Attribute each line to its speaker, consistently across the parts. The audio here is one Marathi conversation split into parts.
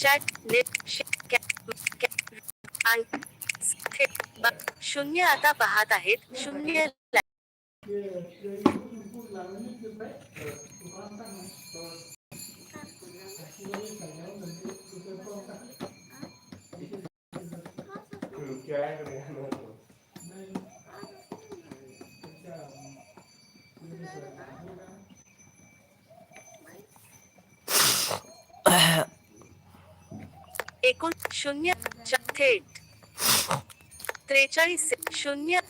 Speaker 1: चॅट नेट शून्य आता पाहत आहेत. शून्य शून्य थेट त्रेचाळीस शून्य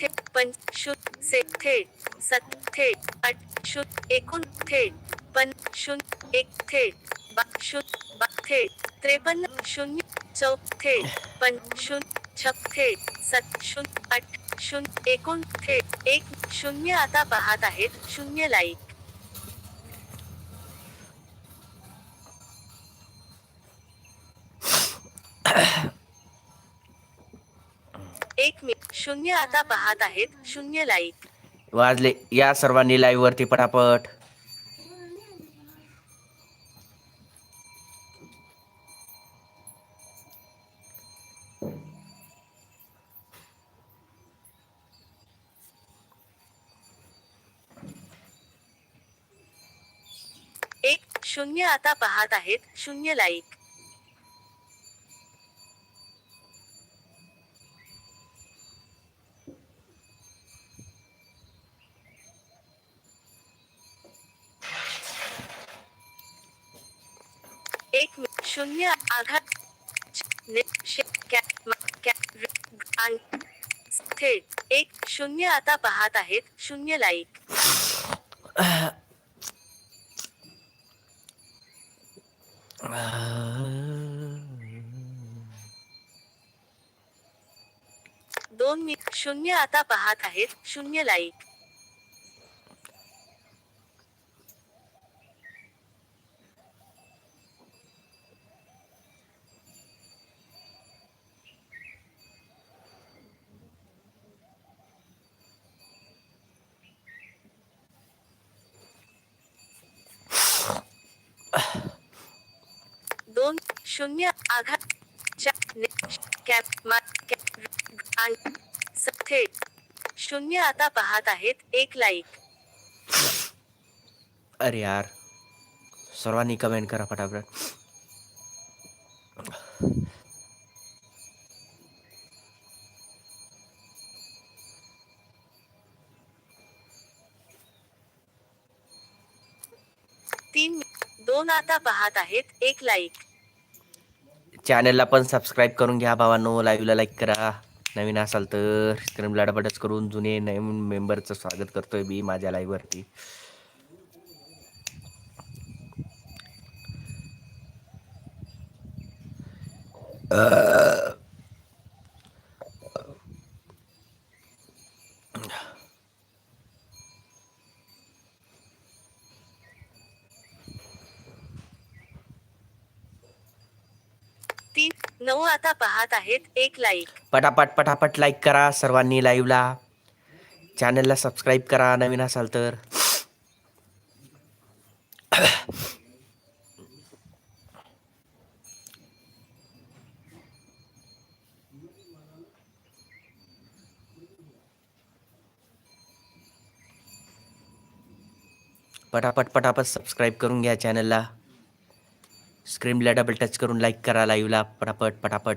Speaker 1: थेट पंच शून्य से थेट. सत थेट आठ शून्य एकूण थेट. पण शून्य एक थेट. बा शून्य बा थेट. त्रेपन्न शून्य चौ थेट. पण शून्य छप थेट. सत शून्य आठ शून्य एकूण थेट. एक शून्य आता पाहत आहेत. शून्य लाईक एक मी शून्य आता पाहत आहेत. शून्य लाईक.
Speaker 2: वाजले. या सर्वांनी लाईव्ह वरती पटापट.
Speaker 1: एक शून्य आता पाहत आहेत. शून्य लाईक. एक शून्य आघात ने- थेट एक शून्य आता पाहत आहेत शून्य लाईक दोन मी शून्य आता पाहत आहेत शून्य लाईक शून्य आघात थेट शून्य आता पाहत आहेत एक लाईक
Speaker 2: अरे यार सर्वांनी कमेंट करा पटापट
Speaker 1: तीन दोन आता पाहत आहेत एक लाईक
Speaker 2: चॅनलला पण सबस्क्राईब करून घ्या भावांनो. लाईव्हला लाईक करा. नवीन असाल तर स्क्रीनला करून जुने नवीन मेंबरचं स्वागत करतोय मी माझ्या लाईव्हवरती
Speaker 1: uh नऊ आता पाहत आहेत एक लाईक
Speaker 2: पटापट पटापट लाईक करा सर्वांनी लाईव्हला चॅनलला सबस्क्राईब करा नवीन असाल तर. पटापट पटापट सबस्क्राईब करून घ्या चॅनलला स्क्रीनला डबल टच करून लाईक करा लाईव्हला पटापट पटापट.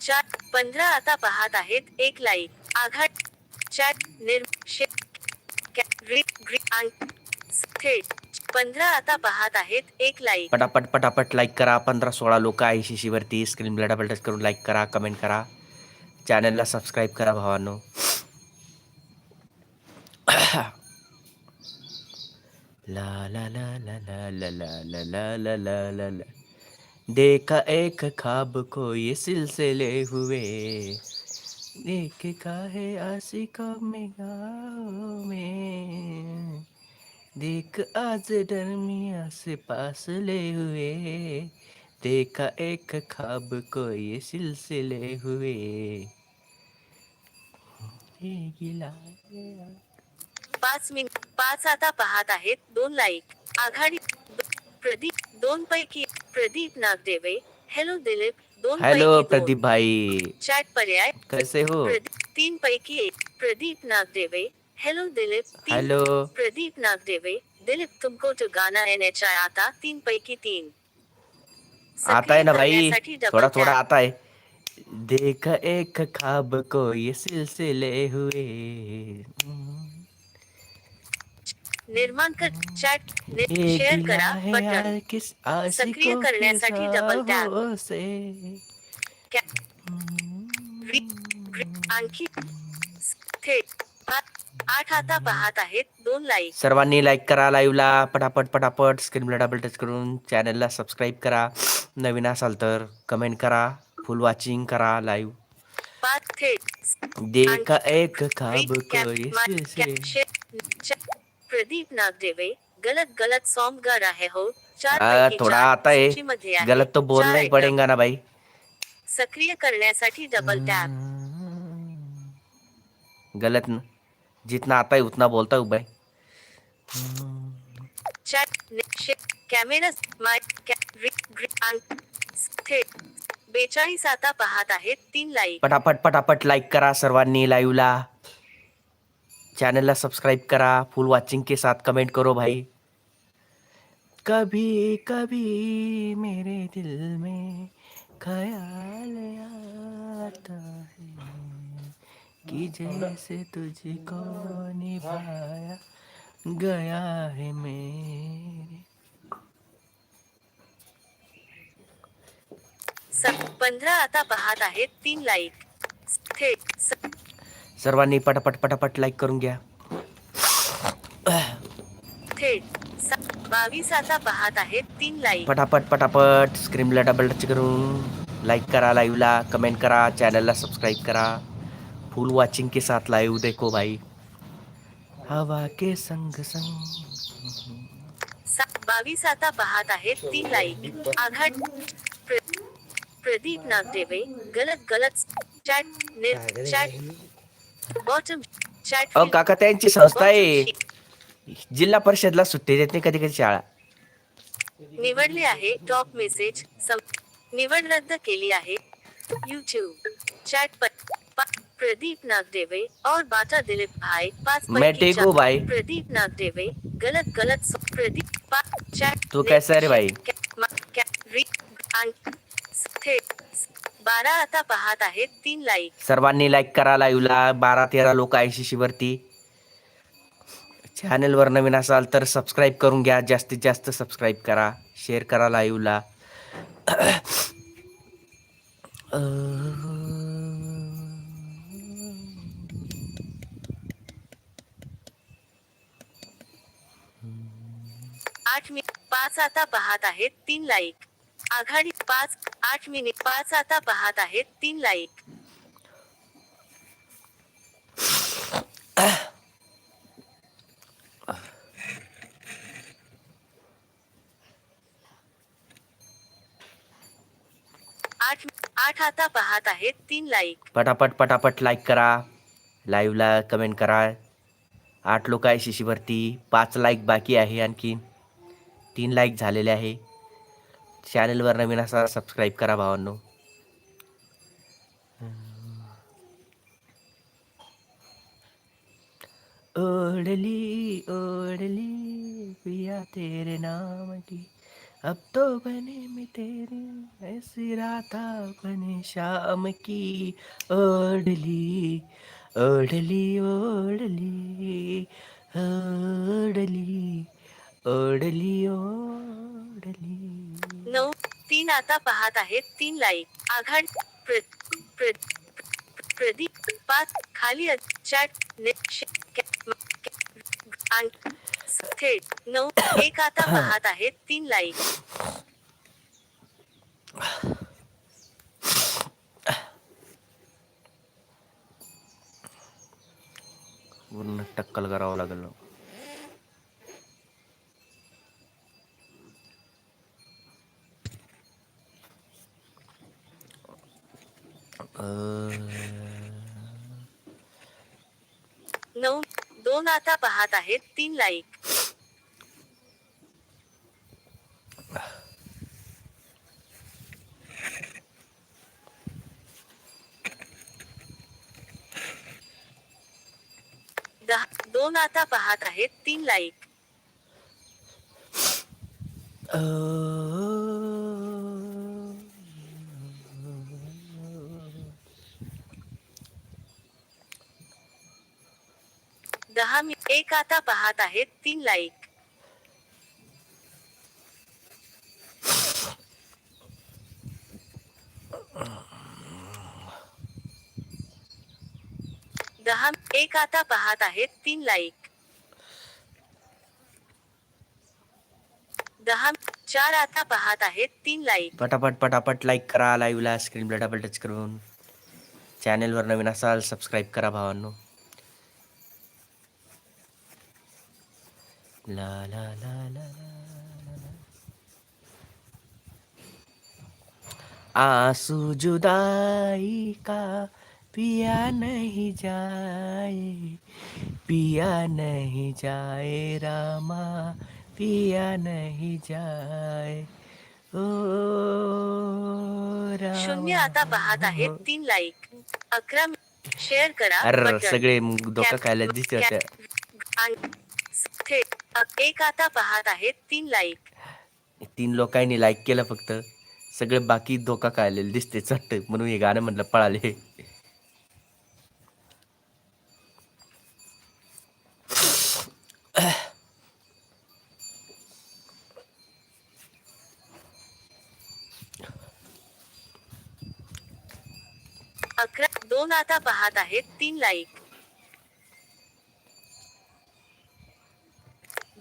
Speaker 1: चार पंधरा आता पाहत आहेत एक लाईक आघात. चॅट निर शे कॅ- रि- ग्रि- आणि स- थेट पंधरा आता पाहत आहेत एक लाईक
Speaker 2: पटापट पटापट लाईक करा. पंधरा सोळा लोक आहे शिशीवरती स्क्रीनला डबल टच करून लाईक करा कमेंट करा. चॅनलला सबस्क्राईब करा भावांनो. ला ला ला ला ला ला ला ला ला ला ला ला देखा एक खाब को ये सिलसिले हुए देखा है आशिकों में में देख आज डरमिया से पास ले हुए देखा एक खाब को ये सिलसिले हुए ये गिला
Speaker 1: पाच मिनिट पाच आता पाहत आहेत. दोन लाईक आघाडी प्रदीप दोन पैकी प्रदीप नागदेवे. हॅलो दिलीप दोन
Speaker 2: हॅलो प्रदीप भाई.
Speaker 1: चॅट पर्याय.
Speaker 2: कैसे हो?
Speaker 1: तीन पैकी एक. Pradeep Nagdeve. Hello Dilip
Speaker 2: hello
Speaker 1: Pradeep Nagdeve. Dilip तुमको जो गाना एनएच आता तीन पैकी तीन.
Speaker 2: आता है ना भाई? थोड़ा थोड़ा आता है. देख एक खाब को ये सिलसिले हुए।
Speaker 1: निर्माण कर चॅट शेअर करा बटन सक्रिय करण्यासाठी रि- रि- आणखी आठ आता पाहत आहेत दोन लाईक
Speaker 2: सर्वांनी लाईक करा लाईव्हला पटापट पटापट. स्क्रीनला डबल टच करून चॅनलला सबस्क्राईब करा. नवीन असाल तर कमेंट करा. फुल वॉचिंग करा लाईव्ह
Speaker 1: पाच थेट
Speaker 2: देखा एक खाब को
Speaker 1: प्रदीप नागदेवे गलत गलत सॉन्ग गा रहे हो चार
Speaker 2: थोड़ा
Speaker 1: चार
Speaker 2: आता है
Speaker 1: आहे.
Speaker 2: गलत तो बोलना ही पड़ेगा ना भाई
Speaker 1: सक्रिय करण्यासाठी डबल टॅप
Speaker 2: गलत न जितना आता है उतना बोलता हूँ भाई
Speaker 1: कॅमेरा बेचाळीस आता पाहत आहेत तीन लाईक
Speaker 2: पटापट पटापट लाईक करा सर्वांनी लाईव्हला चैनल सब्सक्राइब करा, फुल वॉचिंग के साथ कमेंट करो भाई। कभी कभी मेरे दिल में ख्याल आता है कि जैसे तुझको निभाया गया है मेरे।
Speaker 1: पंधरा आता पाहत आहेत तीन लाईक थेट
Speaker 2: सर्वांनी पटापट पटापट लाईक करून घ्या.
Speaker 1: बावीस आता पाहत आहेत तीन लाईक
Speaker 2: पटापट पटापट स्क्रीनला डबल टच करून लाईक करा लाईव्हला कमेंट करा चॅनलला सबस्क्राईब करा. फुल वॉचिंग के साथ लाईव्ह देखो भाई. हवा के संग संग.
Speaker 1: बावीस आता पाहत आहेत तीन लाईक आघाड प्र- प्रदीप नागदेवे गलत गलत चॅट चॅट
Speaker 2: अहो काका त्यांची संस्था आहे जिल्हा परिषदला सुट्टी देत नाही कधी कधी शाळा
Speaker 1: निवडले आहे टॉप मेसेज निवड रद्द केली आहे यूट्यूब चॅट प्रदीप नागदेवे और बाटा दिलीप भाई पाच
Speaker 2: मैं ठीक. हूँ भाई।
Speaker 1: प्रदीप नागदेवे गलत गलत प्रदीप चॅट
Speaker 2: तू कैसा रे भाई?
Speaker 1: कॅ- मा- कॅ- रि- आण- स- थेट स- बारा आता पाहत आहेत तीन लाईक
Speaker 2: सर्वांनी लाईक करा लाईव्हला बारा तेरा लोक आयसीसी वरती. चॅनलवर नवीन असाल तर सबस्क्राईब करून घ्या. जास्तीत जास्त सबस्क्राईब करा. शेअर करा लाईव्हला
Speaker 1: आठ मिनिट पाच आता पाहत आहेत तीन लाईक आघाडी पाच आठ मिनिट पाच आता पाहत आहेत तीन लाईक. आठ आठ आता पाहत आहेत तीन लाईक.
Speaker 2: पटापट पटापट लाईक करा. लाईव्हला कमेंट करा. आठ लोक आहे शिशीवरती पाच लाईक बाकी आहे आणखी तीन लाईक झालेले आहे. चॅनलवर नवीन असा सबस्क्राईब करा भावांनो. ओढ़ली ओढ़ली पिया तेरे नाम की. अब तो बने मी तेरे ऐसी राता बने शाम की. ओढ़ली ओढ़ली ओढ़ली ओढ़ली ओढ़ली ओढ़ली.
Speaker 1: नऊ तीन आता पाहत आहेत तीन लाईक आघाड प्र, प्रदीप पाच खाली चॅट थेट. नऊ एक आता पाहत आहेत तीन लाईक
Speaker 2: पूर्ण टक्कल करावं लागेल.
Speaker 1: नऊ दोन आता पाहत आहेत तीन लाईक दहा दोन आता पाहत आहेत तीन लाईक एक आता पाहत आहेत तीन लाईक. दहा एक आता पाहत आहेत तीन लाईक. दहा चार आता पाहत आहेत तीन लाईक.
Speaker 2: पटापट पटापट लाईक करा लाईव्हला स्क्रीनला डबल टच करून. चॅनेलवर नवीन असाल सबस्क्राईब करा भावांनो. ला ला ला ला ला ला. आंसू जुदाई का पिया नहीं जाए पिया नहीं जाए रामा पिया नहीं जाए ओ.
Speaker 1: शून्य आता पाहत आहेत तीन लाईक अकरा शेअर करा
Speaker 2: अर
Speaker 1: बटन.
Speaker 2: सगळे डोकं खायला दिसते होत्या
Speaker 1: कॅप- आणि थेट एक आता पाहत आहेत तीन लाईक
Speaker 2: तीन लोकांनी लाईक केलं फक्त. सगळे बाकी धोका खायलेले दिसते चट्ट म्हणून हे गाणं म्हटलं पळाले.
Speaker 1: अकरा दोन आता पाहत आहेत तीन लाईक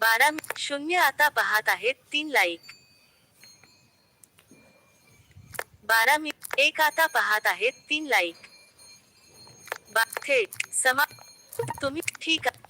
Speaker 1: बारा शून्य आता पहात आहेत तीन लाईक बारा मी एक आता पहात आहेत तीन लाईक थेट समा तुम्ही ठीक आहे